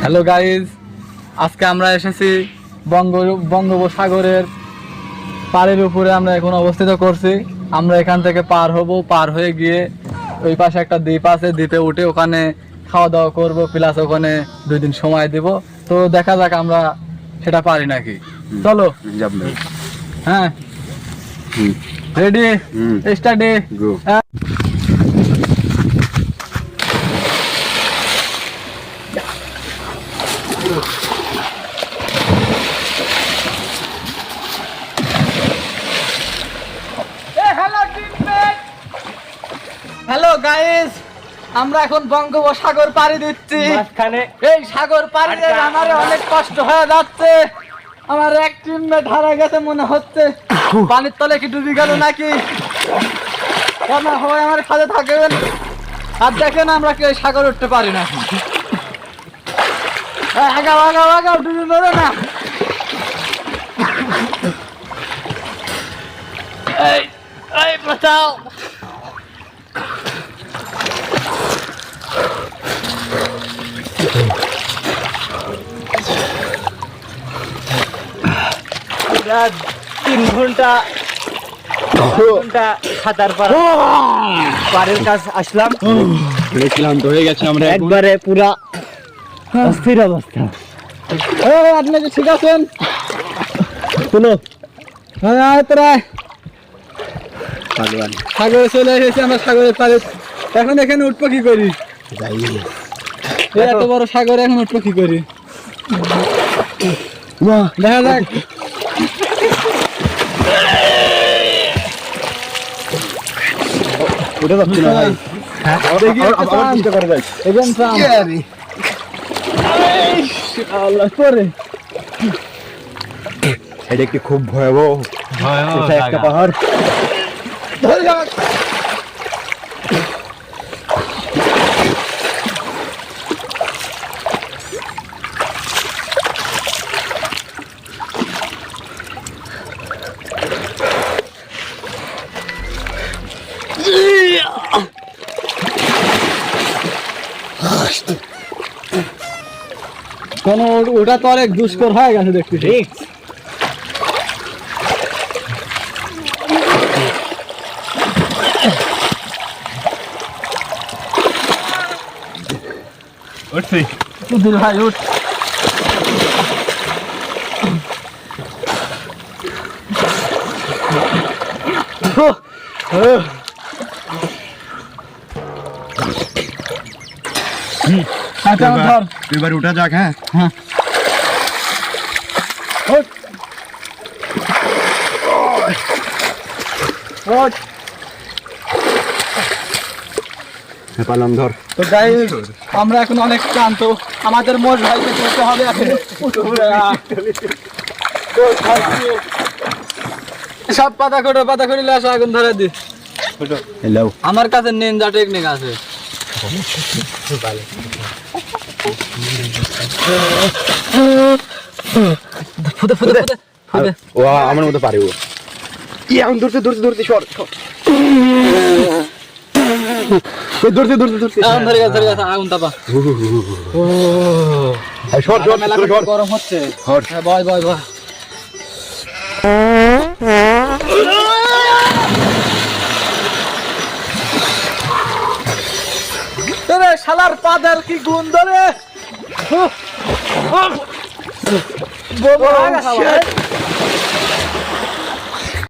Hello guys আজকে আমরা এসেছি বঙ্গ বঙ্গোপসাগরের পাড়ের উপরে আমরা এখন অবস্থিত করছি। আমরা এখান থেকে পার হব পার হয়ে গিয়ে ওই পাশে একটা দ্বীপ আছে দ্বীপে উঠে ওখানে খাওয়া দাওয়া করব প্লাস ওখানে দুই দিন সময় দিব। তো দেখা যাক আমরা সেটা পারি নাকি। চলো। হ্যাঁ। রেডি। স্টার্টে হ্যালো গাইস আমরা এখন বঙ্গোপসাগর পাড়ি দিচ্ছি। এই সাগর পাড়ি দিয়ে আমার অনেক কষ্ট হয়ে যাচ্ছে। আমার এক টিমমেট হারা গেছে মনে হচ্ছে। পানির তলে কি ডুবে গেল নাকি? হয় আমার সাথে থাকবেন আর দেখেন আমরা কেউ সাগর উঠতে পারি না। আগাও আগাও আগাও ডুবে মেরো না। এই এই বাঁচাও। আমরা তিন ঘণ্টা ঘণ্টা সাঁতার পার পাড়ের কাছ আসলাম। দেখলাম তো হয়ে গেছে আমরা একবারে পুরা অস্থির অবস্থা। আপনি কি ঠিক আছেন? শুনো। হ্যাঁ ভগবান সাগরে। চলে এসেছি আমরা সাগরের এখন এখানে উঠবো কি করি? যাই এত বড় সাগরে এখন উঠবো কি করি? দেখা যাক। উঠে যাচ্ছি না। ভাই দেখি এখান টান। আল্লাহ করে এটা একটি খুব ভয়াবহ কোথায় একটা পাহাড় কোন ওটা তো অনেক দুষ্কর হয়ে গেছে দেখতেছি। ঠিক উঠছি। সুধীর ভাই উঠ। আচ্ছা ধর। এবার উঠা যাক হ্যাঁ হ্যাঁ। ওঠ ওঠ হ্যাঁ পালাম ধর। তো গাই আমরা এখন অনেক ক্লান্ত। আমাদের মোট ভাইকে করতে হবে এখন। সব পাতা খোটো পাতা খড়িলে আসো আগুন ধরে দি। আমার কাছে নিনজা টেকনিক আছে। ফুদে ফুদে ফুদে ও আমার মতো পারে ও ই এখন ধরতে ধরতে ধরতে সর। ধরতে ধরতে ধরতে আগুন ধরে গেছে ধরে গেছে আগুন তাপা এই সর সর গরম হচ্ছে হ্যাঁ বয় বয় বয় রে শালার পাদের কি গুণ ধরে?